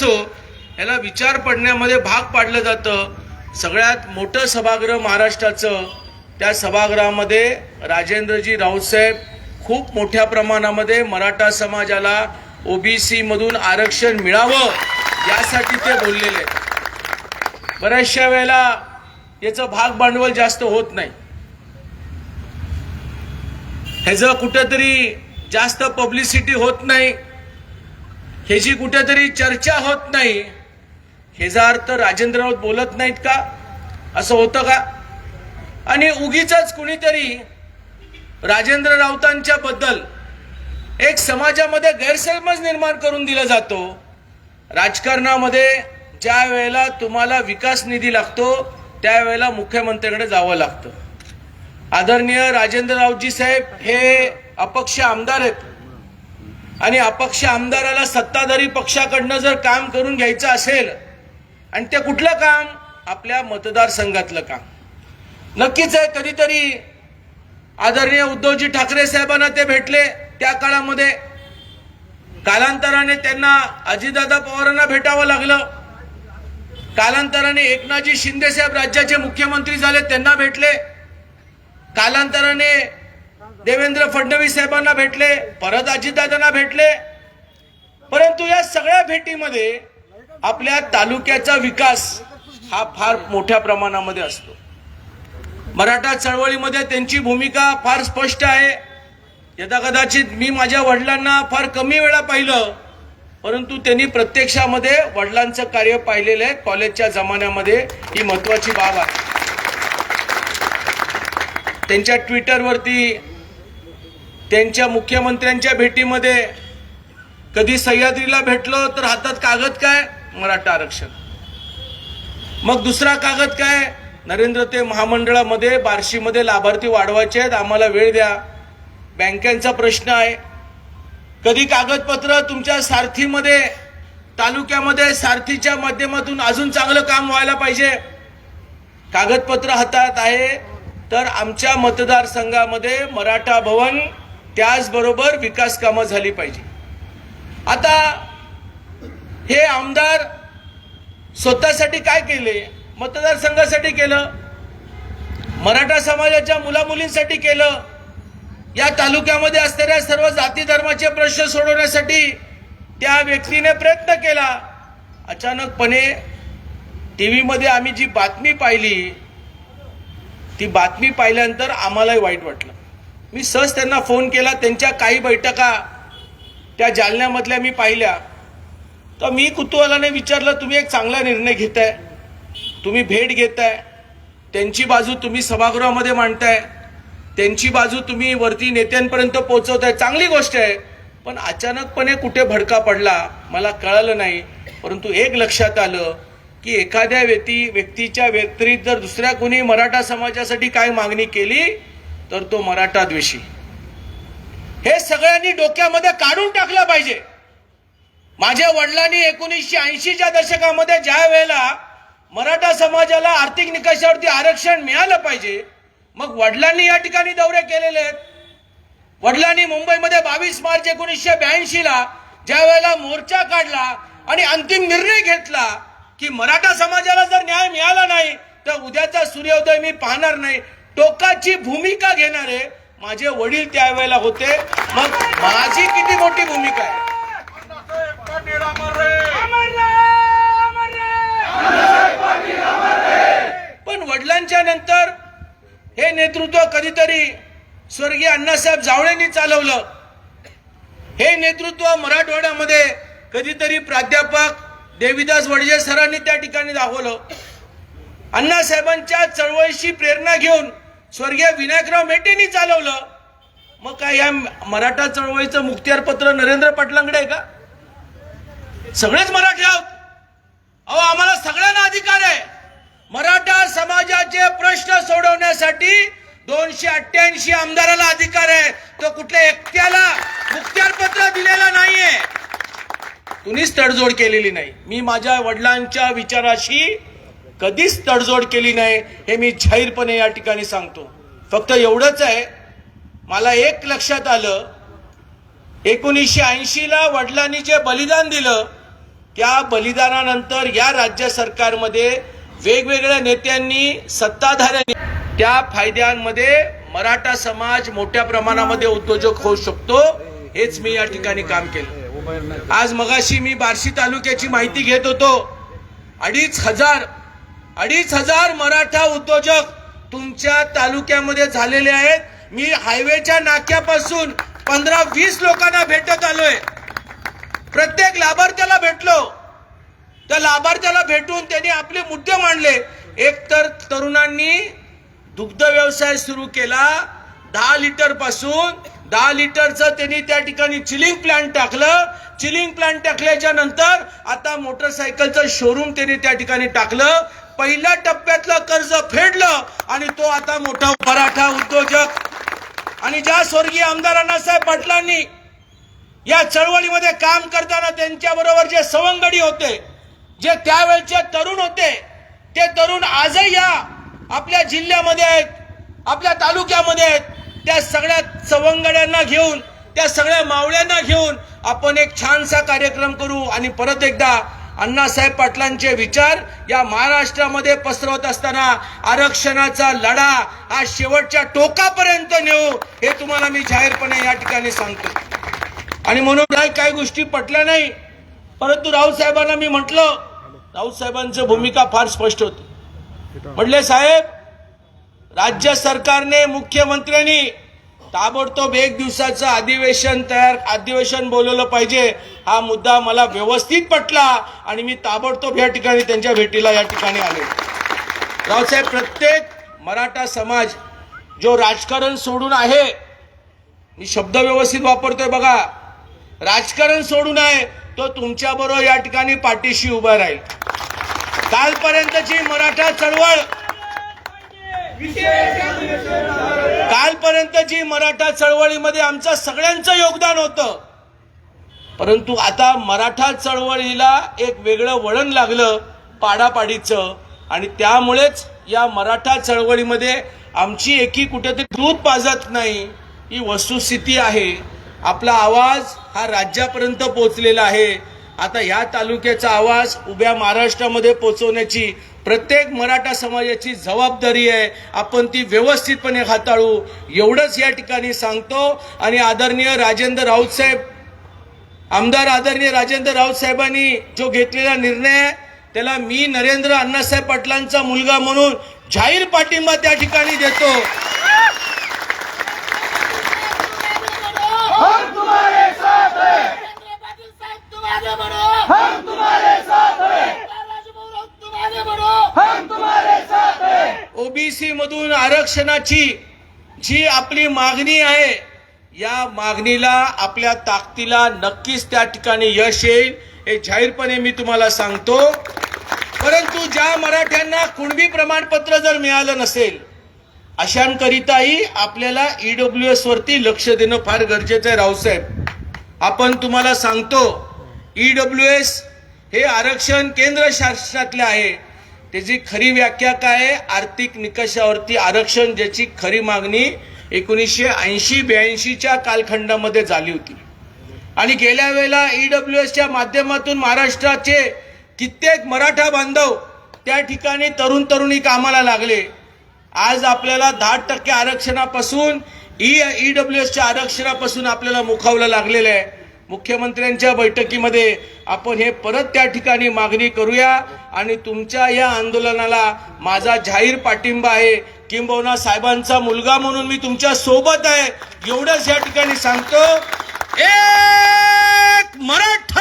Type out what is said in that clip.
असो याला विचार पडण्यामध्ये भाग पाडलं जातं. सगळ्यात मोठं सभागृह महाराष्ट्राचं त्या सभागृहामध्ये राजेंद्रजी राऊतसाहेब खूप मोठ्या प्रमाणामध्ये मराठा समाजाला ओबीसी मधून आरक्षण मिळावं यासाठी ते बोललेले बऱ्याचशा वेळेला याचं भाग भांडवल जास्त होत नाही. ह्याचं कुठंतरी जास्त पब्लिसिटी होत नाही. ह्याची कुठेतरी चर्चा होत नाही ह्याचा अर्थ राजेंद्र राऊत बोलत नाहीत का? असं होतं का? आणि उगीच कुणीतरी राजेंद्र राऊतांच्या बद्दल एक समाजामध्ये गैरसमज निर्माण करून दिला जातो. राजकारणामध्ये ज्या वेळेला तुम्हाला विकास निधी लागतो त्यावेळेला मुख्यमंत्र्यांकडे जावं लागतं. आदरणीय राजेंद्र राऊतजी साहेब हे अपक्ष आमदार आहेत. आणि अपक्ष आमदाराला सत्ताधारी पक्षाकडनं जर काम करून घ्यायचं असेल आणि ते कुठलं काम? आपल्या मतदारसंघातलं काम. नक्कीच आहे कधीतरी आदरणीय उद्धवजी ठाकरे साहेबांना ते भेटले त्या काळामध्ये. कालांतराने त्यांना अजितदादा पवारांना भेटावं लागलं. कालांतराने एकनाथजी शिंदे साहेब राज्याचे मुख्यमंत्री झाले त्यांना भेटले. कालांतराने देवेंद्र फडणवीस साहेबांना भेटले परत अजितदादांना भेटले. परंतु या सगळ्या भेटीमध्ये आपल्या तालुक्याचा विकास हा फार मोठ्या प्रमाणामध्ये असतो. मराठा चळवळीमध्ये त्यांची भूमिका फार स्पष्ट आहे. यदा कदाचित मी माझ्या वडिलांना फार कमी वेळा पाहिलं परंतु त्यांनी प्रत्यक्षामध्ये वडिलांचं कार्य पाहिलेलं आहे. कॉलेजच्या जमान्यामध्ये ही महत्वाची बाब आहे. त्यांच्या ट्विटरवरती त्यांच्या मुख्यमंत्र्यांच्या भेटीमध्ये कधी सह्याद्रीला भेटलो तर हातात कागद काय? मराठा आरक्षण. मग दुसरा कागद काय? नरेंद्र ते महामंडळामध्ये बार्शीमध्ये लाभार्थी वाढवायचे आहेत आम्हाला वेळ द्या. बँकांचा प्रश्न आहे. कधी कागदपत्र तुमच्या सारथीमध्ये तालुक्यामध्ये सारथीच्या माध्यमातून अजून चांगलं काम व्हायला पाहिजे? कागदपत्र हातात आहे तर आमच्या मतदारसंघामध्ये मराठा भवन त्याचबरोबर विकास कामं झाली पाहिजे. आता हे आमदार स्वतःसाठी काय केले? मतदारसंघासाठी केलं? मराठा समाजाच्या मुलामुलींसाठी केलं? या तालुक्यामध्ये असणाऱ्या सर्व जाती धर्माचे प्रश्न सोडवण्यासाठी त्या व्यक्तीने प्रयत्न केला. अचानकपणे टी व्हीमध्ये आम्ही जी बातमी पाहिली ती बातमी पाहिल्यानंतर आम्हालाही वाईट वाटलं. मी सहज त्यांना फोन केला त्यांच्या काही बैठका त्या जालन्यामधल्या मी पाहिल्या. तर मी कुतूहलाने विचारलं तुम्ही एक चांगला निर्णय घेताय. तुम्ही भेट घेताय. त्यांची बाजू तुम्ही सभागृहामध्ये मांडताय. त्यांची बाजू तुम्ही वरती नेत्यांपर्यंत पोहोचवताय. चांगली गोष्ट आहे. पण अचानकपणे कुठे भडका पडला मला कळालं नाही. परंतु एक लक्षात आलं की एखाद्या व्यक्ती व्यक्तीच्या व्यतिरिक्त जर दुसऱ्या कोणी मराठा समाजासाठी काय मागणी केली तर तो मराठा द्वेषी. हे सगळ्यांनी डोक्यामध्ये काढून टाकलं पाहिजे. माझ्या वडिलांनी एकोणीसशे ऐंशीच्या दशकामध्ये ज्या वेळेला मराठा समाजाला आर्थिक निकषावरती आरक्षण मिळालं पाहिजे मग वडिलांनी या ठिकाणी दौरे केलेले आहेत. वडिलांनी मुंबईमध्ये बावीस मार्च एकोणीसशे ब्याऐंशीला ज्या वेळेला मोर्चा काढला आणि अंतिम निर्णय घेतला की मराठा समाजाला जर न्याय मिळाला नाही तर उद्याचा सूर्योदय मी पाहणार नाही. टोकाची भूमिका घेणारे माझे वडील त्यावेळेला होते. मग माझी किती मोठी भूमिका आहे? पण वडिलांच्या नंतर हे नेतृत्व कधीतरी स्वर्गीय अण्णासाहेब जावळेंनी चालवलं. हे नेतृत्व मराठवाड्यामध्ये कधीतरी प्राध्यापक देवीदास वडजे सरांनी त्या ठिकाणी दाखवलं. अण्णासाहेबांच्या चळवळीशी प्रेरणा घेऊन स्वर्गीय विनायकराव मेटेंनी चालवलं. मग काय या मराठा चळवळीचं मुक्तियार पत्र नरेंद्र पाटलांकडे आहे का? सगळेच मराठी आहोत. अहो आम्हाला सगळ्यांना अधिकार आहे. मराठा समाजाचे प्रश्न सोडवण्यासाठी दोनशे अठ्ठ्याऐंशी आमदाराला अधिकार आहे. तो कुठल्या एकट्याला मुक्त्यारपत्र दिलेला नाहीये. कुणीच तडजोड केलेली नाही. मी माझ्या वडिलांच्या विचाराशी कधीच तडजोड केली नाही हे मी जाहीरपणे या ठिकाणी सांगतो. फक्त एवढंच आहे मला एक लक्षात आलं एकोणीसशे ऐंशीला वडिलांनी जे बलिदान दिलं त्या बलिदानानंतर या राज्य सरकारमध्ये वेगवेगळ्या नेत्यांनी सत्ताधाऱ्यांनी त्या फायद्यांमध्ये मराठा समाज मोठ्या प्रमाणामध्ये उद्योजक होऊ शकतो हेच मी या ठिकाणी काम केलं. आज मगाशी मी बार्शी तालुक्याची माहिती घेत होतो. अडीच हजार अडीच हजार मराठा उद्योजक तुमच्या तालुक्यामध्ये झालेले आहेत. मी हायवेच्या नाक्यापासून पंधरा वीस लोकांना भेटत आलोय. प्रत्येक लाभार्थ्याला भेटलो. त्या लाभार्थ्याला भेटून त्यांनी आपले मुद्दे मांडले. एक तर तरुणांनी दुग्ध व्यवसाय सुरू केला. दहा लिटरपासून दहा लिटरचं त्यांनी त्या ठिकाणी चिलिंग प्लांट टाकलं. चिलिंग प्लांट टाकल्याच्या नंतर आता मोटरसायकलचं शोरूम त्यांनी त्या ठिकाणी टाकलं. पहिल्या टप्प्यातलं कर्ज फेडलं आणि तो आता मोठा मराठा उद्योजक. आणि ज्या स्वर्गीय आमदार अण्णासाहेब पाटलांनी या चळवळीमध्ये काम करताना त्यांच्या बरोबर जे सवंगडी होते जे त्यावेळचे तरुण होते ते तरुण आजही या आपल्या जिल्ह्यामध्ये आहेत आपल्या तालुक्यामध्ये आहेत. त्या सगळ्या सवंगड्यांना घेऊन त्या सगळ्या मावळ्यांना घेऊन आपण एक छानसा कार्यक्रम करू आणि परत एकदा अण्णासाहेब पाटलांचे विचार या महाराष्ट्रामध्ये पसरवत असताना आरक्षणाचा लढा हा शेवटच्या टोकापर्यंत नेऊ हे तुम्हाला मी जाहीरपणे या ठिकाणी सांगतो. आणि म्हणून काही काही गोष्टी पटल्या नाही. परंतु राऊतसाहेबांना मी म्हटलं राऊतसाहेबांचं भूमिका फार स्पष्ट होती. म्हटले साहेब राज्य सरकारने मुख्यमंत्र्यांनी ताबडतोब एक दिवसाचं अधिवेशन तयार अधिवेशन बोलवलं पाहिजे. हा मुद्दा मला व्यवस्थित पटला आणि मी ताबडतोब या ठिकाणी त्यांच्या भेटीला या ठिकाणी आले. रावसाहेब प्रत्येक मराठा समाज जो राजकारण सोडून आहे मी शब्द व्यवस्थित वापरतोय बघा. राजकारण सोडून आहे तो तुमच्याबरोबर या ठिकाणी पाठीशी उभा राहील. कालपर्यंतची मराठा चळवळ कालपर्यंतची मराठा चळवळीमध्ये आमचं सगळ्यांचं योगदान होतं परंतु आता मराठा चळवळीला एक वेगळं वळण लागलं पाडापाडीचं आणि त्यामुळेच या मराठा चळवळीमध्ये आमची एकी कुठेतरी दूध पाजत नाही ही वस्तुस्थिती आहे. आपला आवाज हा राज्यापर्यंत पोचलेला आहे. आता या तालुक्याचा आवाज उभ्या महाराष्ट्रामध्ये पोचवण्याची प्रत्येक मराठा समाजाची जबाबदारी आहे. आपण ती व्यवस्थितपणे हाताळू. एवढंच या ठिकाणी सांगतो. आणि आदरणीय राजेंद्र राऊत साहेब आमदार आदरणीय राजेंद्र राऊत साहेबांनी जो घेतलेला निर्णय आहे, त्याला मी नरेंद्र अण्णासाहेब पाटलांचा मुलगा म्हणून जाहीर पाठिंबा त्या ठिकाणी देतो. ओबीसी मधून आरक्षणाची जी आपली मागणी आहे या मागणीला आपल्या ताकदीला नक्कीच त्या ठिकाणी यश येईल हे जाहीरपणे मी तुम्हाला सांगतो. परंतु ज्या मराठ्यांना कुणबी प्रमाणपत्र जर मिळालं नसेल अशांकरिताही आपल्याला ईडब्ल्यू एस वरती लक्ष देणं फार गरजेचं आहे रावसाहेब आपण तुम्हाला सांगतो ईडब्ल्यू एस हे आरक्षण केंद्र शासनातले आहे. त्याची खरी व्याख्या काय? आर्थिक निकषावरती आरक्षण ज्याची खरी मागणी एकोणीसशे ऐंशी ब्याऐंशीच्या कालखंडामध्ये झाली होती. आणि गेल्या वेळेला ईडब्ल्यू एसच्या माध्यमातून महाराष्ट्राचे कित्येक मराठा बांधव त्या ठिकाणी तरुण तरुणी कामाला लागले. आज आपल्याला दहा टक्के आरक्षणापासून e- ई ईडब्ल्यू एसच्या आरक्षणापासून आपल्याला मुखावलं लागलेलं आहे. मुख्यमंत्र्यांच्या बैठकीमध्ये आपण हे परत त्या ठिकाणी मागणी करूया. आणि तुमच्या या आंदोलनाला माझा जाहीर पाठिंबा आहे. किंबहुना साहेबांचा मुलगा म्हणून मी तुमच्यासोबत आहे. एवढंच या ठिकाणी सांगतो. एक मराठा!